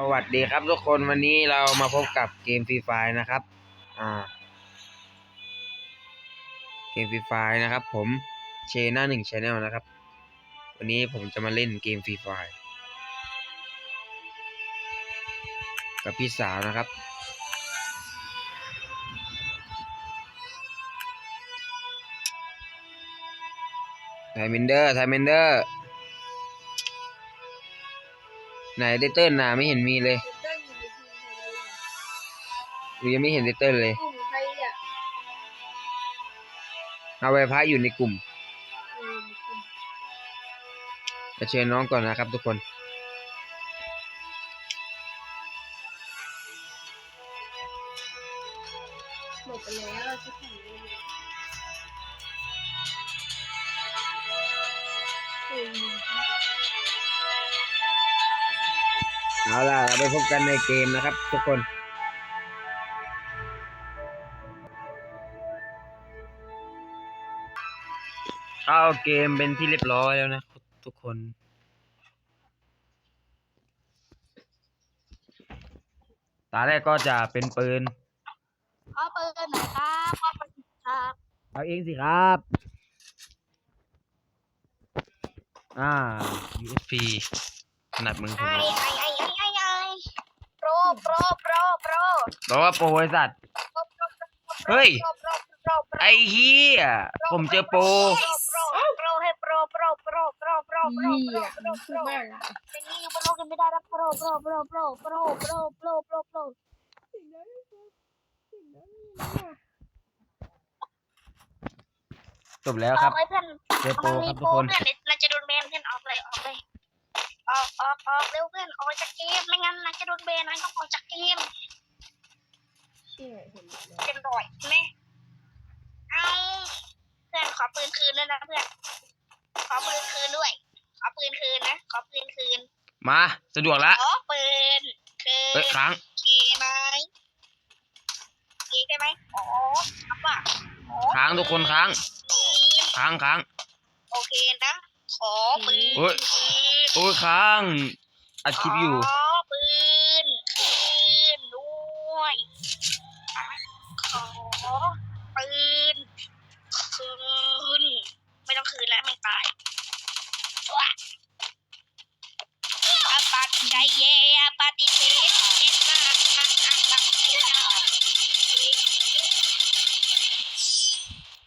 สวัสดีครับทุกคนวันนี้เรามาพบกับเกมฟรีไฟนะครับ อ่า เกมฟรีไฟนะครับ ผมเชหน้าหนึ่งชแนลนะครับ วันนี้ผมจะมาเล่นเกมฟรีไฟกับพี่สาวนะครับ ไทเมนเดอร์ ไทเมนเดอร์ ไหนเดเติ้ลนะไม่เห็นมีเลยหรือยังไม่เห็นเดเติ้ลเลย เอาไว้พระอยู่ในกลุ่มเออมีกลุ่มมาเชิญน้องก่อนนะครับทุกคนหมดไปแล้วสักทีเอ เอาล่ะเราไปพบกันในเกมนะครับ ทุกคนเข้าเกมเป็นที่เรียบร้อยแล้วนะทุกคนตาแรกก็จะเป็นปืนเอาเปิดหน่อยครับเอาเปิดครับเอาเองสิครับ อ่า USP ขนาดมึงผมไอ้นะไอ้ไอ้ไอ้ไอ้ไอ้ โปรโปรโปรโปรบอกว่าโปรไอ้สัตว์โปรโปรโปรเฮ้ยโปรโปรโปรโปรไอ้เฮียผมเจอโปรโปรโปรให้โปรโปรโปรโปรโปรโปรโปรเหี้ยโปรมันโปพูรดมากอะเป็นนี่อยู่บนโลกกันไม่ได้นะโปรโปรโปรโปรโปรโปรโปรโปรโปรจบแล้วอครัอบกเลยเพื่อนเจอโปรมันคมีรับโปทุกรคน เพื่อนเราจะโดนแบนเพื่อนออกเลยออกเลย ออกออกออกเร็วเพื่อนออกจากเกมไม่งั้นนายจะโดนแบนนายต้องออกจากเกมเชี่ยเห็นแล้วเป็นบ่อยไหมเอาเพื่อนขอปืนคืนด้วยนะเพื่อนขอปืนคืนด้วย ขอปืนคืนนะขอปืนคืนมาสะดวกละขอปืนคืนเอ้ยค้างเกไหมเกได้ไหมอ๋อครับว่าอ๋อค้างทุกคนค้างปืนค้างค้างโอเคนะขอปืนโอ้ย คืน โอ้ยค้างอัดคลิปอยู่ขอปืนคืนด้วยขอปืนคืนไม่ต้องคืนแล้วไม่ตายว้าอาปาติใจเย่อาปาติเทเลเย็นมากอะอะอะไม่ได้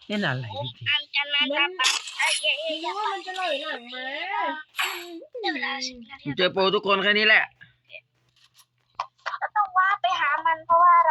เล่นอะไรโอ้พี่อันจะนาตาปาใจเย่คิดว่ามันจะไหลหลังมา เจอโปรทุกคนแค่นี้แหละ ก็ต้องว่าไปหามันเพราะว่าเรา